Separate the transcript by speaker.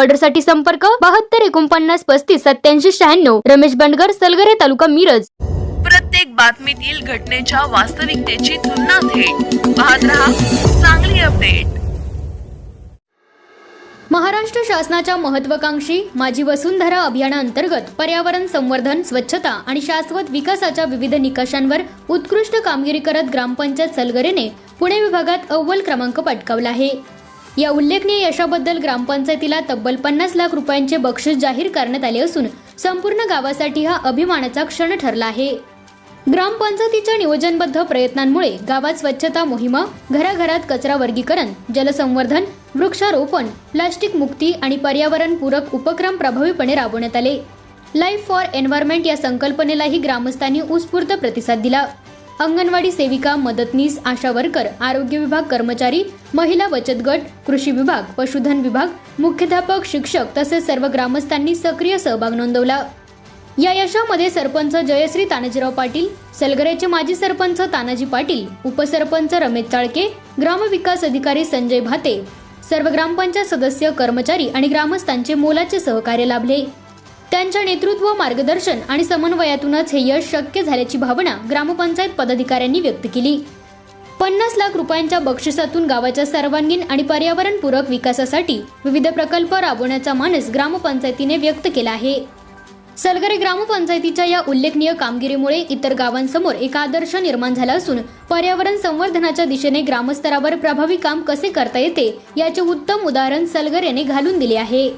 Speaker 1: ऑर्डरसाठी संपर्क बहात्तर एकोणपन्नास पस्तीस सत्याऐंशी शहाण्णव. रमेश बंडगर सलगरे तालुका मिरज.
Speaker 2: प्रत्येक बातमीतील घटनेच्या वास्तविकतेची तुलना थेट. पाहत रहा चांगली अपडेट.
Speaker 1: महाराष्ट्र शासनाच्या महत्वाकांक्षी माझी वसुंधरा अभियानाअंतर्गत पर्यावरण संवर्धन स्वच्छता आणि शाश्वत विकासाच्या विविध निकषांवर उत्कृष्ट कामगिरी करत ग्रामपंचायत सलगरेने पुणे विभागात अव्वल क्रमांक पटकावला आहे. या उल्लेखनीय यशाबद्दल ग्रामपंचायतीला तब्बल पन्नास लाख रुपयांचे बक्षीस जाहीर करण्यात आले असून संपूर्ण गावासाठी हा अभिमानाचा क्षण ठरला आहे. ग्रामपंचायतीच्या नियोजनबद्ध प्रयत्नांमुळे गावात स्वच्छता मोहिमा घराघरात कचरा वर्गीकरण जलसंवर्धन वृक्षारोपण प्लास्टिक मुक्ती आणि पर्यावरण पूरक उपक्रम प्रभावीपणे राबवण्यात आले. लाईफ फॉर एन्व्हायरमेंट या संकल्पनेलाही ग्रामस्थांनी उत्स्फूर्त प्रतिसाद दिला. अंगणवाडी सेविका मदतनीस आशा वर्कर आरोग्य विभाग कर्मचारी महिला बचत गट कृषी विभाग पशुधन विभाग मुख्याध्यापक शिक्षक तसेच सर्व ग्रामस्थांनी सक्रिय सहभाग नोंदवला. या यशामध्ये सरपंच जयश्री तानाजीराव पाटील सलगरेचे माजी सरपंच तानाजी पाटील उपसरपंच रमेश चाळके ग्रामविकास अधिकारी संजय भाते सर्व ग्रामपंचायत सदस्य कर्मचारी आणि ग्रामस्थांचे मोलाचे सहकार्य लाभले. त्यांच्या नेतृत्व मार्गदर्शन आणि समन्वयातूनच हे यश शक्य झाल्याची भावना ग्रामपंचायत पदाधिकाऱ्यांनी व्यक्त केली. पन्नास लाख रुपयांच्या बक्षिसातून गावाच्या सर्वांगीण आणि पर्यावरणपूरक विकासासाठी विविध प्रकल्प राबवण्याचा मानस ग्रामपंचायतीने व्यक्त केला आहे. सलगरे ग्रामपंचायतीच्या या उल्लेखनीय कामगिरीमुळे इतर गावांसमोर एक आदर्श निर्माण झाला असून पर्यावरण संवर्धनाच्या दिशेने ग्रामस्तरावर प्रभावी काम कसे करता येते याचे उत्तम उदाहरण सलगर यांनी घालून दिले आहे.